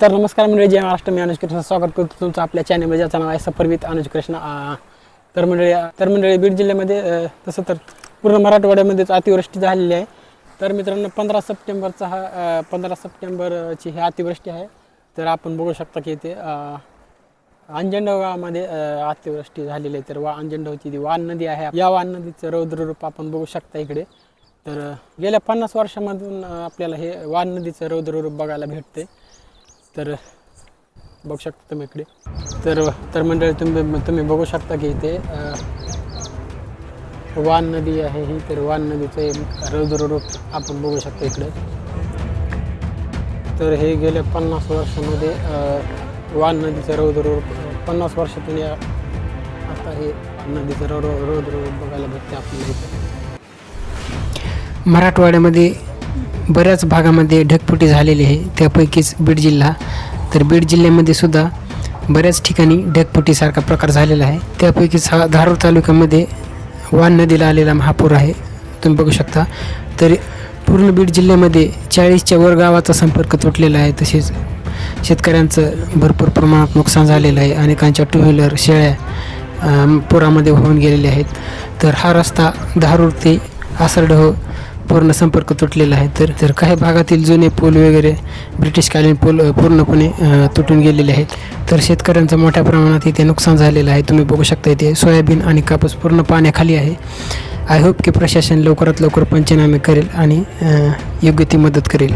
तर नमस्कार मंडळी जय महाराष्ट्र. मी अनुज कृष्ण. स्वागत करतो तुमचं आपल्या चॅनलमध्ये ज्याचं नाव आहे सफर अनुज कृष्ण. तर मंडळी तर मंडळी बीड जिल्ह्यामध्ये तसं तर पूर्ण मराठवाड्यामध्येच अतिवृष्टी झालेली आहे. तर मित्रांनो पंधरा सप्टेंबरचा हा पंधरा सप्टेंबरची ही अतिवृष्टी आहे. तर आपण बघू शकता की इथे अं, अंजनगाव गावामध्ये अतिवृष्टी झालेली आहे. तर वा अंजनगावची जी वान नदी आहे या वान नदीचं रौद्र रूप आपण बघू शकता इकडे. तर गेल्या पन्नास वर्षामधून आपल्याला हे वान नदीचं रौद्र रूप बघायला भेटते तर बघू शकता तुम्ही इकडे. तर तर मंडळी तुम्ही तुम्ही बघू शकता की इथे वान नदी आहे ही. तर वान नदीचं रौद्ररूप रौद्र रूप आपण बघू शकता इकडे. तर हे गेल्या पन्नास वर्षामध्ये वान नदीचं रौद्र रूप पन्नास वर्षातून या आता हे नदीचं रौ रौद्र बघायला भेटते आपल्याला इथे. मराठवाड्यामध्ये बऱ्याच भागामध्ये ढगफुटी झालेली आहे. त्यापैकीच बीड जिल्हा. तर बीड जिल्ह्यामध्ये सुद्धा बऱ्याच ठिकाणी ढगफुटीसारखा प्रकार झालेला आहे. त्यापैकीच हा धारूर तालुक्यामध्ये वान नदीला आलेला महापूर आहे. तुम्ही बघू शकता. तर पूर्ण बीड जिल्ह्यामध्ये चाळीसच्या वर गावाचा संपर्क तुटलेला आहे. तसेच शेतकऱ्यांचं भरपूर प्रमाणात नुकसान झालेलं आहे. अनेकांच्या टू व्हीलर शेळ्या पुरामध्ये वाहून गेलेल्या आहेत. तर हा रस्ता धारूर ते आसरडह पूर्ण संपर्क तुटलेला आहे. तर तर काही भागातील जुने पूल वगैरे ब्रिटिशकालीन पूल पूर्णपणे तुटून गेलेले आहेत. तर शेतकऱ्यांचं मोठ्या प्रमाणात इथे नुकसान झालेलं आहे. तुम्ही बघू शकता इथे सोयाबीन आणि कापूस पूर्ण पाण्याखाली आहे. आय होप की प्रशासन लवकरात लवकर पंचनामे करेल आणि योग्य ती मदत करेल.